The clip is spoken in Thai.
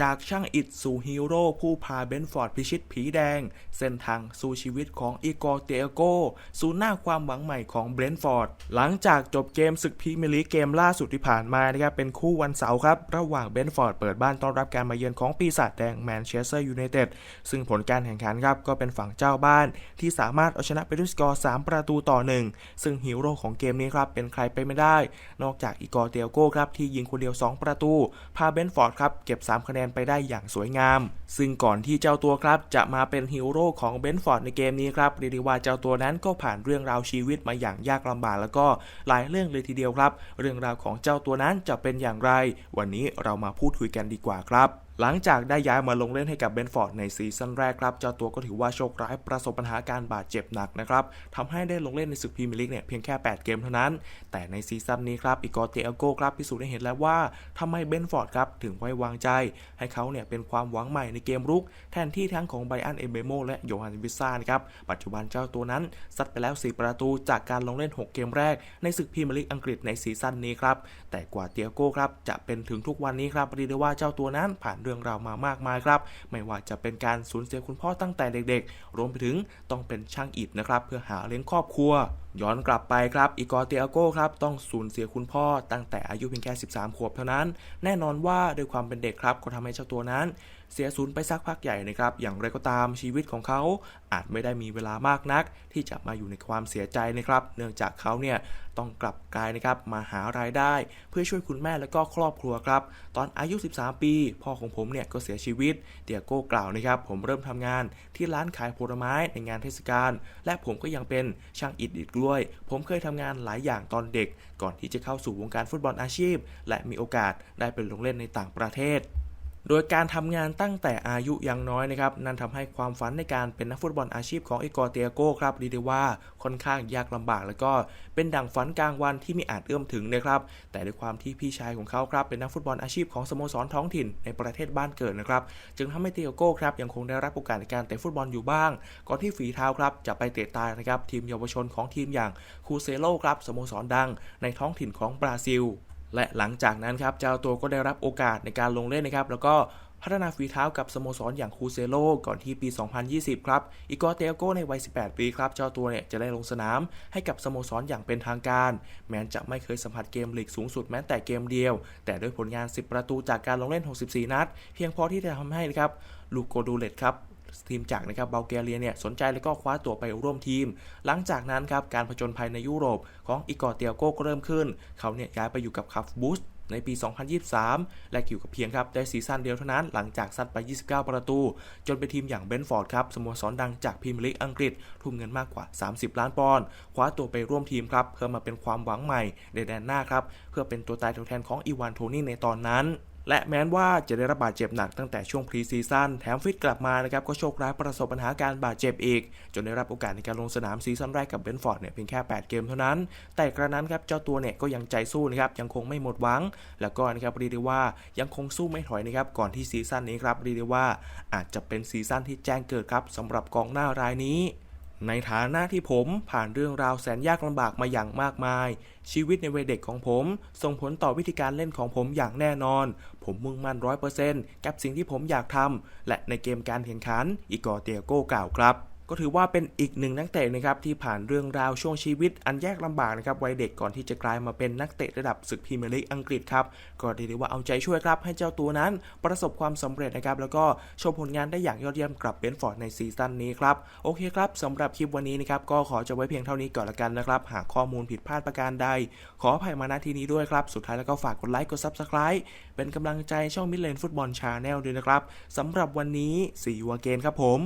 จากช่างอิดสู่ฮีโร่ผู้พาเบนฟอร์ดพิชิตผีแดง เส้นทางสู่ชีวิตของอีกอร์เตโกสู่หน้าความหวังใหม่ของเบนฟอร์ด หลังจากจบเกมศึกพรีเมียร์ลีกเกมล่าสุดที่ผ่านมานะครับเป็นคู่วันเสาร์ครับ ระหว่างเบนฟอร์ดเปิดบ้านต้อนรับการมาเยือนของปีศาจแดงแมนเชสเตอร์ยูไนเต็ดซึ่งผลการแข่งขันครับก็เป็นฝั่งเจ้าบ้าน ที่สามารถเอาชนะไปด้วยสกอร์ 3 ประตูต่อหนึ่งซึ่งฮีโร่ของเกมนี้ครับเป็นใครไปไม่ได้ นอกจากอีกอร์เตโกครับที่ยิงคนเดียว 2 ประตู พาเบนฟอร์ดครับเก็บ 3 คะแนนไปได้อย่างสวยงาม ซึ่งก่อนที่เจ้าตัวครับจะมาเป็นฮีโร่ของเบนฟอร์ดในเกมนี้ครับเรียกได้ว่าเจ้าตัวนั้นก็ผ่านเรื่องราวชีวิตมาอย่างยากลำบากแล้วก็หลายเรื่องเลยทีเดียวครับ เรื่องราวของเจ้าตัวนั้นจะเป็นอย่างไร วันนี้เรามาพูดคุยกันดีกว่าครับ หลังจากได้ย้ายมาลงเล่นให้กับเบนฟอร์ดในซีซั่นแรกครับ เจ้าตัวก็ถือว่าโชคร้ายประสบปัญหาการบาดเจ็บหนักนะครับทำให้ได้ลงเล่นในศึกพรีเมียร์ลีกเนี่ยเพียงแค่ 8 เกมเท่านั้น แต่ในซีซั่นนี้ครับอีกอร์เตอโกครับพิสูจน์ให้เห็นแล้วว่าทำไมเบนฟอร์ดครับถึงไว้วางใจ ให้เขาเนี่ยเป็นความหวังใหม่ในเกมรุก แทนที่ทั้งของไบอันเอเบโมและโยฮันวิสซานะครับปัจจุบันเจ้าตัวนั้นซัดไปแล้ว 4 ประตูจากการลงเล่น 6 เกมแรกในศึกพรีเมียร์ลีกอังกฤษในซีซั่นนี้ครับแต่กว่าเตียโกครับจะเป็นถึงทุกวันนี้ครับเรียกได้ว่าเจ้าตัวนั้นผ่านรื่องราวมามากมายครับ ไม่ว่าจะเป็นการสูญเสียคุณพ่อตั้งแต่เด็กๆ รวมไปถึงต้องเป็นช่างอิฐนะครับ เพื่อหาเลี้ยงครอบครัว ย้อนกลับไปครับอีกอร์เตียโก้ครับต้องสูญเสียคุณพ่อตั้งแต่อายุเพียงแค่ 13 ขวบเท่านั้น แน่นอนว่าด้วยความเป็นเด็กครับก็ทำให้เจ้าตัวนั้น เสียสูญไปสักพักใหญ่นะครับ อย่างไรก็ตามชีวิตของเขาอาจไม่ได้มีเวลามากนัก ที่จะมาอยู่ในความเสียใจนะครับ เนื่องจากเขาเนี่ยต้องกลับกายนะครับมาหารายได้ เพื่อช่วยคุณแม่และก็ครอบครัวครับ ตอนอายุ 13 ปี พ่อของผมเนี่ยก็เสียชีวิตเตียโก้กล่าวนะครับผมเริ่มทำงานที่ร้านขายผลไม้ในงานเทศกาลและผมก็ยังเป็นช่างอิฐอีกด้วย ผมเคยทำงานหลายอย่างตอนเด็ก ก่อนที่จะเข้าสู่วงการฟุตบอลอาชีพ และมีโอกาสได้ไปลงเล่นในต่างประเทศ โดยการทำงานตั้งแต่อายุยังน้อยนะครับนั่นทำให้ความฝันในการเป็นนักฟุตบอลอาชีพของเอกอร์เตียโก้ครับเรียกได้ว่าค่อนข้างยากลำบาก แล้วก็เป็นดั่งฝันกลางวันที่ไม่อาจเอื้อมถึงนะครับแต่ด้วยความที่พี่ชายของเขาครับเป็นนักฟุตบอลอาชีพของสโมสรท้องถิ่นในประเทศบ้านเกิดนะครับจึงทำให้เตียโก้ครับยังคงได้รับโอกาสในการเตะฟุตบอลอยู่บ้าง ก่อนที่ฝีเท้าครับจะไปเตะตายนะครับทีมเยาวชนของทีมอย่างคูเซโลครับสโมสรดังในท้องถิ่นของบราซิล และหลังจากนั้นครับเจ้าตัวก็ได้รับโอกาสในการลงเล่นนะครับ แล้วก็พัฒนาฝีเท้ากับสโมสรอย่างคูเซโลก่อนที่ปี 2020 ครับอีกอเตโกในวัย 18 ปีครับ เจ้าตัวเนี่ยจะได้ลงสนามให้กับสโมสรอย่างเป็นทางการ แม้จะไม่เคยสัมผัสเกมลีกสูงสุดแม้แต่เกมเดียว แต่ด้วยผลงาน 10 ประตูจากการลงเล่น 64 นัด เพียงพอที่จะทำให้นะครับลูโกดูเลตครับ ทีมจากนะครับเบลแกเรียเนี่ยสนใจและก็คว้าตัวไปร่วมทีม หลังจากนั้นครับการผจญภัยในยุโรปของอีกอร์เตียโกก็เริ่มขึ้น เขาเนี่ยย้ายไปอยู่กับคัฟบูสในปี 2023 และอยู่กับเพียงครับได้ซีซั่นเดียวเท่านั้นหลังจากซัดไป 29 ประตู จนเป็นทีมอย่างเบนฟอร์ดครับสโมสรดังจากพรีเมียร์ลีกอังกฤษ ทุ่มเงินมากกว่า 30 ล้านปอนด์คว้าตัวไปร่วมทีมครับเพื่อมาเป็นความหวังใหม่ในแดนหน้าครับเพื่อเป็นตัวตายตัวแทนของอีวานโทนี่ในตอนนั้น และแม้ว่าจะได้รับบาดเจ็บหนักตั้งแต่ช่วงพรีซีซั่นแถมฟิตกลับมานะครับก็โชคร้ายประสบปัญหาการบาดเจ็บอีก จนได้รับโอกาสในการลงสนามซีซั่นแรกกับเบนฟอร์ดเนี่ยเพียงแค่ 8 เกมเท่านั้น แต่กระนั้นครับเจ้าตัวเนี่ยก็ยังใจสู้นะครับยังคงไม่หมดหวัง แล้วก็นะครับเรียกได้ว่ายังคงสู้ไม่ถอยนะครับก่อนที่ซีซั่นนี้ครับเรียกได้ว่าอาจจะเป็นซีซั่นที่แจ้งเกิดครับสำหรับกองหน้ารายนี้ ในฐานะที่ผมผ่านเรื่องราวแสนยากลำบากมาอย่างมากมาย ชีวิตในวัยเด็กของผม ส่งผลต่อวิธีการเล่นของผมอย่างแน่นอน ผมมุ่งมั่นร้อยเปอร์เซ็นต์กับสิ่งที่ผมอยากทำและในเกมการแข่งขัน อีกอร์เตียโก้กล่าวครับ ก็ถือว่าเป็นอีกหนึ่งนักเตะนะครับที่ผ่านเรื่องราวช่วงชีวิตอันยากลำบากนะครับวัยเด็กก่อนที่จะกลายมาเป็นนักเตะระดับศึกพรีเมียร์ลีกอังกฤษครับก็เรียกได้ว่าเอาใจช่วยครับให้เจ้าตัวนั้นประสบความสำเร็จนะครับแล้วก็โชว์ผลงานได้อย่างยอดเยี่ยมกับเบนฟอร์ดในซีซั่นนี้ครับโอเคครับสำหรับคลิปวันนี้นะครับก็ขอจะไว้เพียงเท่านี้ก่อนละกันนะครับหากข้อมูลผิดพลาดประการใด ขออภัยมาณที่นี้ด้วยครับสุดท้ายแล้วก็ฝากกดไลค์กด Subscribe เป็นกำลังใจช่องมิดเลนฟุตบอลชาแนลด้วยนะครับสำหรับวันนี้สีวัวเกนครับผม